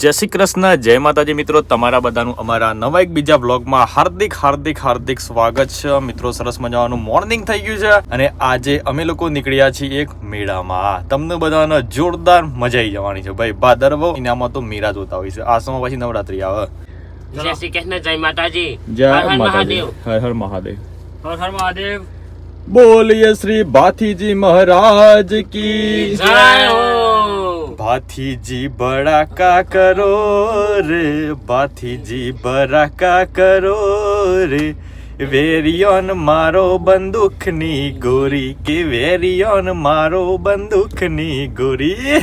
જય શ્રી કૃષ્ણ જય માતાજી મિત્રો તમારા બધાનું અમારા નવા એક બીજા બ્લોગમાં હાર્દિક હાર્દિક હાર્દિક સ્વાગત છે. મિત્રો સરસ મજાનું મોર્નિંગ થઈ ગયું છે અને આજે અમે લોકો નીકળ્યા છીએ એક મેળામાં. તમને બધાને જોરદાર મજા આવી જવાની છે. ભાઈ ભાદરવો મહિનામાં તો મેળા જોતા હોય છે. આસોમાં પછી નવરાત્રી આવે. જય શ્રી કૃષ્ણ જય માતાજી. જય હર હર માતાજી. મહાદેવ. હર હર મહાદેવ. હર હર મહાદેવ. બોલીએ શ્રી ભાથીજી મહારાજ કી જય હો ભાથીજી બડાકા કરો રે ભાથીજી બડાકા કરો રે. વેરિયોન મારો બંદૂકની ગોરી કે વેરિયોન મારો બંદૂકની ગોરી?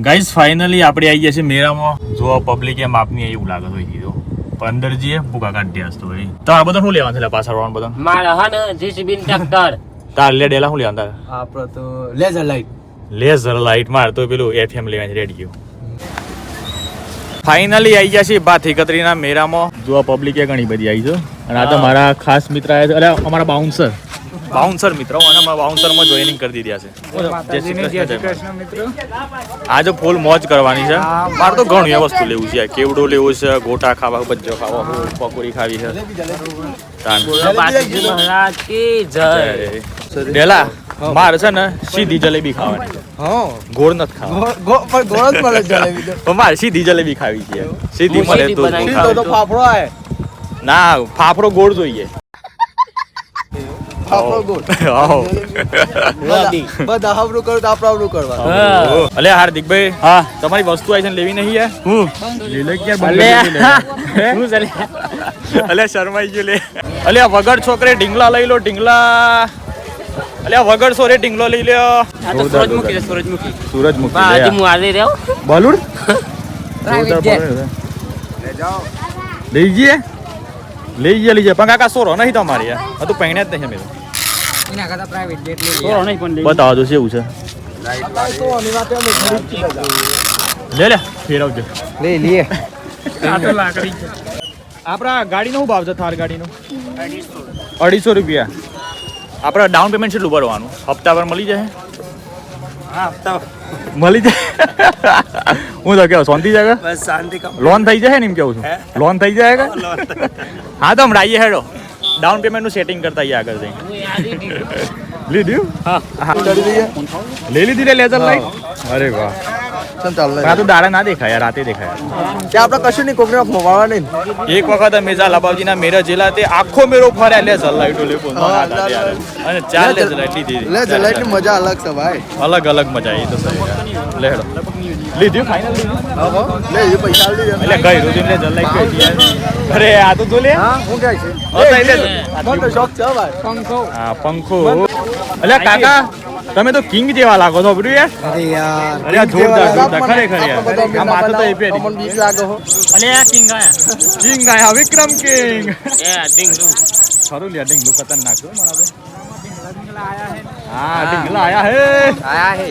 ગાઈઝ ફાઇનલી આપણે આવી ગયા છે મેળામાં. જો પબ્લિક એમ આપની એવું લાગત હોય કીધું પંદર જીએ ભૂકા કાઢ્યા હશે તો આ બધા શું લેવાનું છે પાછળ વાળા બધા? મારા હન જીસીબી ટ્રેક્ટર તાર લે ડેલા શું લેવાનું તાર? આપણે તો લેઝર લાઈટ લેઝર લાઇટ માર તો પેલું એફએમ લેવાની રેડિયો ફાઇનલી આવી ગયા છે બાથી કતરીના મેળામાં જોવા પબ્લિકે ઘણી બધી આવી છે. અને આ તો મારા ખાસ મિત્ર આવ્યા છે. અરે અમારા બાઉન્સર બાઉન્સર મિત્રો અને અમારા બાઉન્સરમાં જોઈનિંગ કરી દીધા છે. આજે ફૂલ મોજ કરવાની છે. મારે તો ઘણું એ વસ્તુ લેવું છે. કેવડો લેવું છે ગોટા ખાવા બચ્ચો ખાવા પકોડી ખાવી છે. ડેલા મારે છે ને સીધી જલેબી ખાવાની. હા. ગોળ નથી ખાવા. પણ ગોળ જ મળે જલેબી તો. મારે સીધી જલેબી ખાવી છે. સીધી મળે તો તો ફાફડો આવે. ના ફાફડો ગોળ જોઈએ. તમારી વસ્તુ આવી છે ને લેવી નહીં યાર? હું? શરમાઈ ગયો લે. અલે વગર છોકરે ઢીંગલા લઈ લો ઢીંગલા. અલે વગર સોરે ઢીંગલો લઈ લ્યો. આ તો સૂરજમુખી છે સૂરજમુખી. સૂરજમુખી આજે હું આજે રહ્યો બોલુડ? લઈ જઈએ. લઈ જઈએ લઈ જઈએ. પણ કાકા સોરો નહીં તમારી યાર આ તો પહેણ્યા જ નહીં અમે સોરો નહીં પણ બતાવો તો કેવું છે. લે લે ફેરવજો લઈ આપણા ગાડીનો શું ભાવ છે થાર ગાડીનો? અઢીસો રૂપિયા. આપણે ડાઉન પેમેન્ટ કેટલું ભરવાનું? હપ્તા પર મળી જાય? મળી જાય? હું તો કેવું શાંતિ જાય બસ શાંતિ લોન થઈ જાય ને એમ કેવું છું? લોન થઈ જાય કે હા તો હમણાં આવીએ હેડો. ડાઉન પેમેન્ટનું સેટિંગ કરતા આવીએ આગળ જઈને. દીધું. લીધું? હા. લઈ લીધી લે લેઝર લાઈટ અરે વાહ. ચાલ આ તો દાડા ના દેખાય રાતે દેખાય કે આપણે કશું નહીં કોકને મોવાવા નહીં એક વખત અમે ઝાલા બાબજીના મેરા જેલા તે આખો મેરો ફર્યા. લે જલાઈ લે બોલ અને ચાર લે લાઈટ લીધી લે જલાઈટની મજા અલગ છે ભાઈ. અલગ અલગ મજા એ તો સહી લેડો લીધું ફાઇનલ હા હા. લે એ પૈસા આલી એટલે ગઈ રોજી લે જલાઈ કે અરે આ તો જો લે હા હું કહે છે? હા, તો એટલે મને છે ભાઈ. પંખો હા પંખો. અલ્યા કાકા. તમે તો કિંગ જેવા લાગો છો બધું યાર. અરે યાર અરે જોરદાર, જોરદાર, ખરેખર યાર. આ માથે તો એ પહેરી. અમન બીક લાગો હો. અને આ કિંગ આયા. કિંગ આયા વિક્રમ કિંગ. એ આ ડીંગલું. ખરું લ્યા લુ ખતરનાક છો મારા ભાઈ. હા. ડિંગલા આયા હે. આયા હે.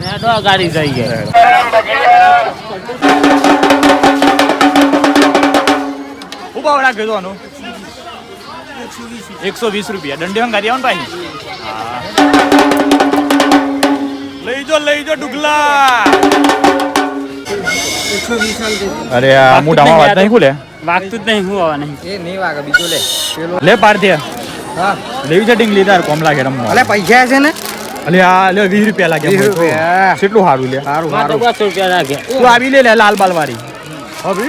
ને આ ગાડી જઈ ગઈ. હું ભાવડા કીધું એકસો વીસ રૂપિયા. દંડી હંગારી આવો ને ભાઈ લઈ જો લઈ જો ડુગલા. અરે આ મોઢામાં વાત નહીં ખુલે? વાગતું જ નહીં હું આવા નહીં. એ નહીં વાગે બીજો લે. લે પારથી હા. લેવી છે ડીંગલી તાર કોમ લાગે રમવા. અલે પૈસા છે ને? અલે આ લે 20 રૂપિયા લાગે 20 રૂપિયા. કેટલું સારું લે. સારું સારું. બસો રૂપિયા લાગે. તું આવી લે લે લાલ બાલ વાળી હવે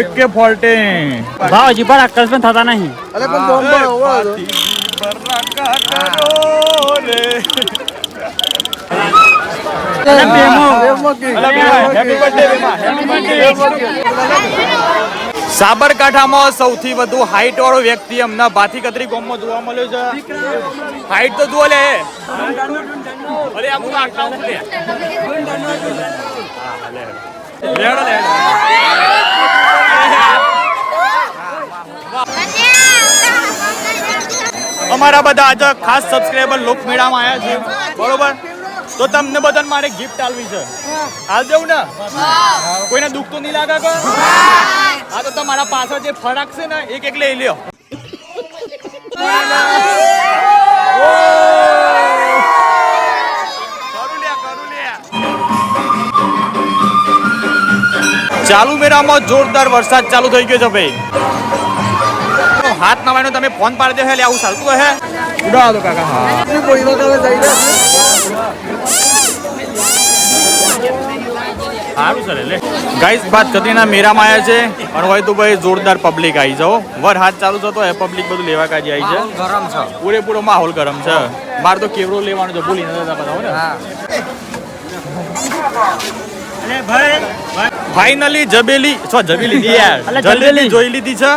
એક કે ફોર્ટે ભાવ હજી પણ આકર્ષ પણ થતા નહીં. અલે પણ બોમ્બ પર ઓવર સાબરકાંઠામાં સૌથી વધુ હાઈટ વાળો વ્યક્તિ એમના ભાથી કતરી ગામમાં જોવા મળ્યો છે. હાઈટ તો જુઓ લે. અરે આ હું આટલા. લેડો. અમારા બધા આજે ખાસ સબસ્ક્રાઈબર લોકમેળામાં આવ્યા છે. બરોબર? તો તમને બધાને મારે ગિફ્ટ આલવી છે. હાલ દેવું ને? કોઈને દુઃખ તો નહીં લાગે આ તો તમારા પાછળ જે ફરાક છે ને એક એક લઈ લ્યો. ચાલુ મેળામાં જોરદાર વરસાદ ચાલુ થઈ ગયો છે ભાઈ. હાથ નવાયનો તમે ફોન પાડી દે એટલે આવું ચાલતું હે. કાકા રહ્યા? સારું સર એટલે ગાઈસ બાદ કતીના મેરામાં આવ્યા છે. પણ હોય તો ભાઈ જોરદાર પબ્લિક આવી જાઓ. વર હાથ ચાલુ થતો એ પબ્લિક બધું લેવા કાજી આવી છે. ગરમ છે. પૂરેપૂરો માહોલ ગરમ છે. મારે તો કેવડો લેવાનો છે ભૂલી નથી જતા બધા હો ને. ફાઇનલી જબેલી છો જબેલી યાર. જલેબી જોઈ લીધી છે?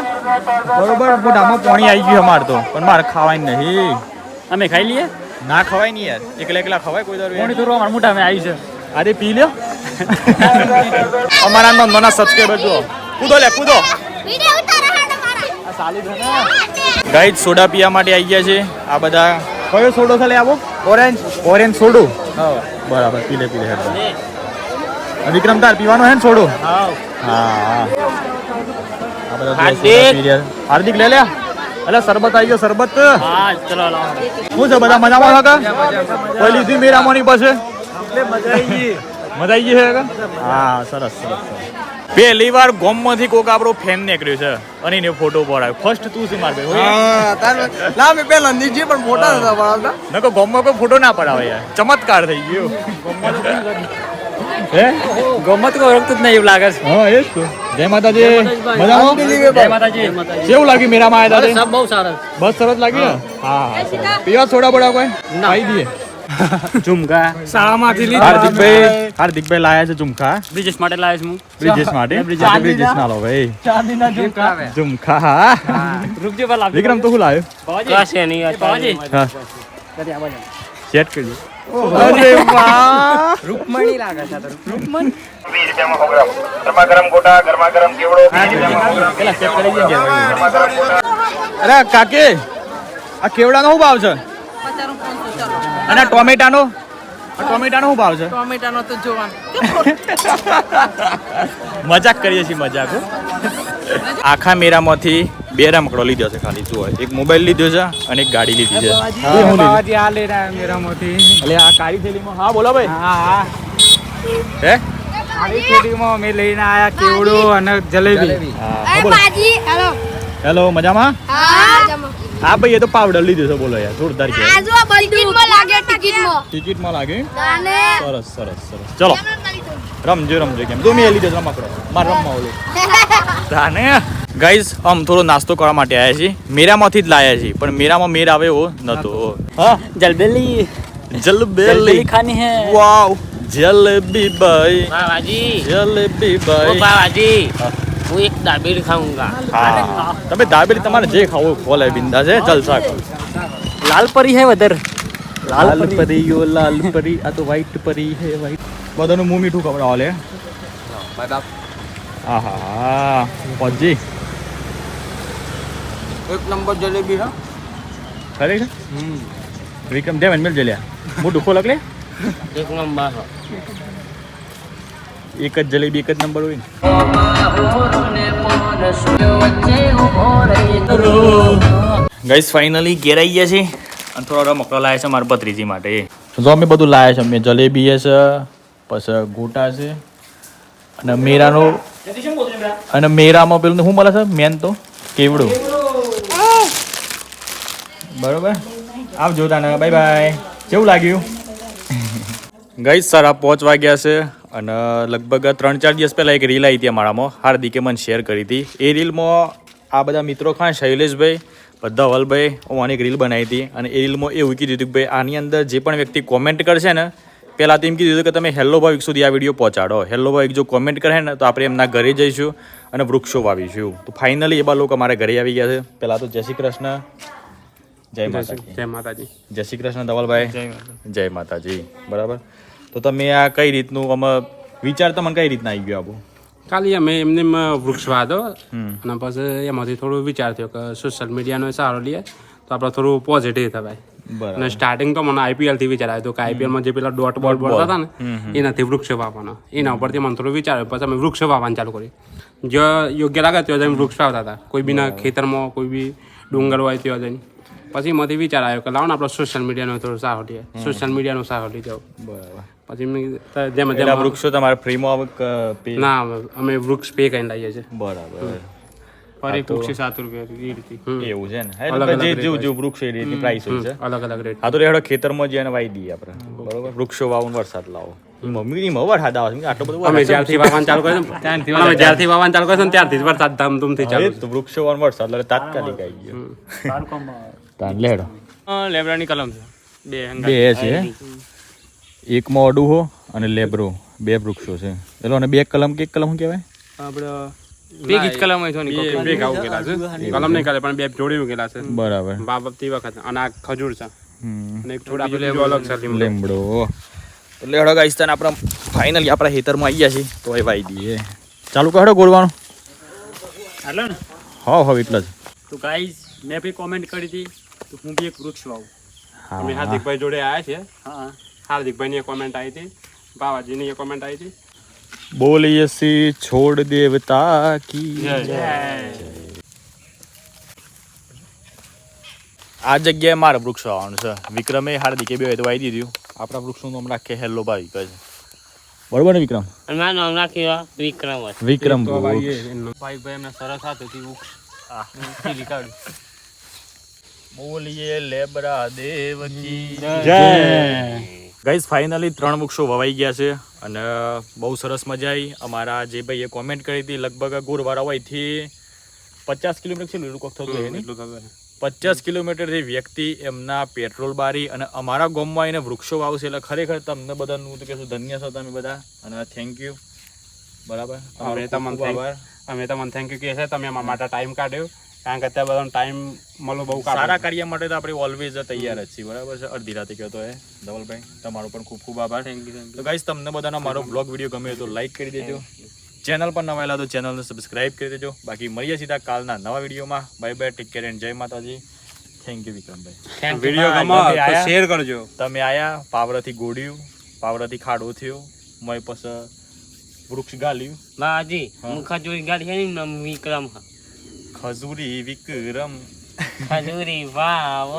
બરોબર મોઢામાં પાણી આવી ગયું અમાર તો. પણ મારે ખાવાય નહીં. અમે ખાઈ લઈએ? ના ખવાય નહીં યાર. એકલા એકલા ખવાય કોઈ દર પાણી થોડું મારા મોઢામાં આવી છે. અરે પી લ્યો. અમારા નોંધોના સબસ્ક્રાઈબર જો કૂદો લે કૂદો. ગાઈડ સોડા પીવા માટે આવી ગયા છે. આ બધા કયો સોડો છે લે આવો? ઓરેન્જ ઓરેન્જ સોડું. બરાબર પી લે પી લે. વિક્રમ તાર પીવાનો હે ને છોડો હા હા. આ બધા જો હાર્દિક. લે લે. અલે શરબત આવી ગયો શરબત. હા ચલો શું છે બધા મજામાં કાકા? કોઈ લીધી મેરામોની પાસે? મજા આવી ગઈ. છે હા સરસ સરસ. પહેલી વાર ગોમમાંથી કોક આપણો ફેન નીકળ્યો છે. અને એને ફોટો પડાવ્યો ફર્સ્ટ તું સી માર તાર ના મેં પેલા નીચે પણ ફોટા નતા પડાવતા નકો ગોમમાં કોઈ ફોટો ના પડાવે યાર. ચમત્કાર થઈ ગયો. હે? ગમત કોઈ ઓળખતું જ નહીં એવું લાગે છે. હા એ જ તો. જય માતાજી. મજામાં? જય માતાજી. કેવું લાગ્યું મેરામાં આવ્યા બસ હતા સબ બહુ સારા બસ સરસ લાગી હા. હા પીવા થોડા બડા કોઈ? ખાઈ દઈએ. ઝુમકા. શાળામાંથી હાર્દિકભાઈ હાર્દિકભાઈ લાયા છે ઝુમખા બ્રિજેશ માટે લાયા છું હું. બ્રિજેશ માટે? બ્રિજેશ ના લો ભાઈ. ચાંદીના ઝુમકા. ઝુમકા. હા. રૂપજી પર લાવ વિક્રમ તો હું લાયો? બાજી કશે નહીં બાજી હા. સેટ કરી અરે વાહ. રૂકમણી લાગે છે તારું ગરમા ગરમ ગોટા ગરમા ગરમ કેવડો પેલા સેટ કરી દઈએ અરે કાકે આ કેવડાનો શું ભાવ છે? અને આ ટોમેટાનો? આ ટોમેટાનો શું ભાવ છે? ટોમેટાનો તો જોવાનું. મજાક કરીએ છીએ મજાક આખા મેરામાંથી બે રમકડો લીધો છે ખાલી જુઓ. એક મોબાઈલ લીધો છે અને એક ગાડી લીધી છે. આ લે રહ્યા મેરામાંથી. એટલે આ કાળી થેલીમાં? હા બોલો ભાઈ. હા હા. હે? કાળી થેલીમાં અમે લઈને આયા કેવડો અને જલેબી. હા. એ બોલો હેલો. હેલો મજામાં? હા જમો હા ભાઈ એ તો પાવડર લીધો છે બોલો યાર જોરદાર કે આ જો ટિકિટમાં લાગે ટિકિટમાં ટિકિટમાં લાગે? અને સરસ સરસ સરસ. ચલો. રમજો રમજો કેમ. તો મેં લીધો છે રમકડો માર રમવા ઓલો. તાને? ગાઈઝ આમ થોડો નાસ્તો કરવા માટે આવ્યા છીએ. મેરામાંથી જ લાયા છીએ પણ મેરામાં મેર આવે એવો નતો. હા? જલબેલી. જલબેલી. જલબેલી ખાની હે. વાવ. જલેબી ભાઈ. બાવાજી જલેબી ભાઈ. બાવાજી હા. એક દાબેલી ખાऊंगा હા. તમે દાબેલી તમારે જે ખાવું ખોલે બિંદા છે જલસા લાલ પરી હે વધર. લાલ પરીઓ લાલ પરી આ તો વ્હાઈટ પરી હે વ્હાઈટ બધાનું મું મીઠું ખવડાવો લે હા. હા હા પહોંચી એક નંબર જલેબી હા. ખરે છે? વિક્રમ દેવ મેલ જલ્યા. મોટું ખોલક લે એક નંબર. એક જ જલેબી, એક જ નંબર હોય ગાઈસ ફાઇનલી ઘેર આવી ગયા છે અને થોડા મકડા લાયા છે મારા ભત્રીજી માટે. જો અમે બધું લાયા છે અમે જલેબી છે, પછી ગોટા છે, અને મેરાનો અને મેરામાં પેલું શું મળે છે? મેન તો કેવડું. બરોબર? આવજો તાને, બાય બાય. કેવું લાગ્યું? ગઈ સારા પાંચ વાગ્યા છે. અને લગભગ ત્રણ ચાર દિવસ પહેલાં એક રીલ આવી હતી અમારામાં હાર્દિકે મને શેર કરી હતી. એ રીલમાં આ બધા મિત્રો ખાન શૈલેષભાઈ બધા વલભાઈ હું આની એક રીલ બનાવી હતી. અને એ રીલમાં એવું કીધું હતું કે ભાઈ આની અંદર જે પણ વ્યક્તિ કોમેન્ટ કરશે ને પહેલાં તો એમ કીધું હતું કે તમે હેલ્લો ભાવિક સુધી આ વીડિયો પહોંચાડો. હેલ્લો ભાવિક જો કોમેન્ટ કરે ને તો આપણે એમના ઘરે જઈશું અને વૃક્ષો વાવીશું. તો ફાઇનલી એવા લોકો અમારા ઘરે આવી ગયા છે. પહેલાં તો જય શ્રી કૃષ્ણ. જય માતાજી. જય માતાજી. જય શ્રી કૃષ્ણ ધવલભાઈ. જય માતાજી. બરાબર? તો તમે આ કઈ રીતનું અમે વિચાર તમને કઈ રીતના આવી ગયો આપો ખાલી અમે એમને એમ વૃક્ષ વાદો અને પછી એમાંથી થોડું વિચાર થયો કે સોશિયલ મીડિયાનો સારો લઈએ તો આપણે થોડું પોઝિટિવ થવાય અને સ્ટાર્ટિંગ તો મને આઈપીએલથી વિચાર આવ્યો કે આઈપીએલમાં જે પેલા ડોટ બોલ બોલતા હતા ને એનાથી વૃક્ષ વાવવાનો. એના ઉપરથી મને થોડું વિચાર આવ્યો. પછી અમે વૃક્ષ વાવવાનું ચાલુ કર્યું. જો યોગ્ય લાગે ત્યાં જઈને વૃક્ષ વાવતા હતા. કોઈ બીના ખેતરમાં કોઈ બી ડુંગર હોય ત્યાં જઈને. પછી એમાંથી વિચાર આવ્યો કે લાવો ને આપણે સોશિયલ મીડિયાનો થોડું સારો લઈએ. સોશિયલ મીડિયાનો સારો લઈ જાઓ. બરાબર. પછી એમને જેમ જેમ વૃક્ષો તમારે ફ્રીમાં ના અમે વૃક્ષ પે કરીને લાવીએ છીએ. બરાબર. પર એક વૃક્ષ સાત રૂપિયા એ રીતે એવું છે ને? એટલે અલગ જે જેવું જેવું વૃક્ષ એ રીતની પ્રાઇસ હોય છે. અલગ અલગ રેટ આ તો રેડો ખેતરમાં જઈને વાઈ દઈએ આપણે. બરોબર? વૃક્ષો વાવું વરસાદ લાવો. મમ્મી ની વરસાદ આવે છે. આટલો બધો અમે જ્યારથી વાવવાનું ચાલુ કર્યું ત્યારથી અમે જ્યારથી વાવવાનું ચાલુ કર્યું ત્યારથી જ વરસાદ ધામધૂમથી ચાલુ તો વૃક્ષો વાવન વરસાદ એટલે તાત્કાલિક આવી ગયો. તાન લેડો. લેબરાની કલમ છે. બે. બે છે? એકમાં અડુહો અને લેબ્રો બે વૃક્ષો છે. પેલો અને બે કલમ કે કલમ શું કહેવાય? આપણે કલમ હોય છે બે છે. કલમ નહીં કરે પણ બે જોડી છે. બરાબર. બાબતી વખત. અને આ ખજૂર છે. અને એક થોડા બીજું અલગ છે લીમડો. લીમડો એટલે હડો ગાઈસ્તાન આપણે ફાઇનલી આપણા ખેતરમાં આવી ગયા છીએ તો એ વાઈ દઈએ. ચાલુ કરો ગોળવાનું. હાલો ને. હા હા એટલા જ. તો ગાઈઝ મેં બી કોમેન્ટ કરી હતી તો હું બી એક વૃક્ષ વાવું. અમે હા હાર્દિકભાઈ જોડે આવ્યા છે હા. હાર્દિકભાઈની કોમેન્ટ આવી હતી બાવાજીની કોમેન્ટ આવી હતી. બોલીએ સી છોડ દેવતા કી આ જગ્યાએ મારે વૃક્ષ વાવવાનું છે. વિક્રમે હાર્દિકે બે હોય તો વાઈ દીધું. આપણા વૃક્ષનું નામ રાખીએ હેલો ભાઈ કહે છે. બરોબર ને વિક્રમ? મારું નામ નાખ્યું વિક્રમ વિક્રમ ભાઈ ભાઈ ભાઈ એમના સરસ વૃક્ષ ખીલી કાઢ્યું બોલીએ લેબરા દેવ કી જય. ગાઈઝ ફાઇનલી ત્રણ વૃક્ષો વવાઈ ગયા છે અને બહુ સરસ મજા આવી અમારા જે ભાઈએ કોમેન્ટ કરી હતી લગભગ ગુરવારા હોયથી પચાસ કિલોમીટર છે લીલું કોક થતું હોય એટલું પચાસ કિલોમીટરથી વ્યક્તિ એમના પેટ્રોલ બારી અને અમારા ગામમાં એને વૃક્ષો વાવશે એટલે ખરેખર તમને બધાનું હું તો કહેશું ધન્ય છો તમે બધા. અને થેન્ક યુ બરાબર? અમે તમને થેન્ક યુ કહે છે તમે અમારા માટે ટાઈમ કાઢ્યો. કારણ કે અત્યારે બધાનો ટાઈમ મળો બહુ સારા કાર્ય માટે તો આપણે ઓલવેઝ તૈયાર જ છીએ બરાબર છે? અડધી રાતે કહેતો એ ધવલભાઈ તમારો પણ ખૂબ ખૂબ આભાર. તો ગાઈસ તમને બધાનો મારો બ્લોગ વીડિયો ગમે તો લાઈક કરી દેજો. ચેનલ પર નવા આવેલા તો ચેનલને સબસ્ક્રાઇબ કરી દેજો. બાકી મળીએ સીધા કાલના નવા વિડીયોમાં bye bye take care and જય માતાજી. Thank you Vikrambhai. વીડિયો ગમો તમે તો આયા? શેર કરજો. તમે આયા પાવરાથી ગોડ્યું પાવરાથી ખાડો થયો મય પછી વૃક્ષ ગાલ્યું બાજી હા. ખજૂરી ગાડી વિક્રમ હા. ખજૂરી વિક્રમ. ખજૂરી વાવ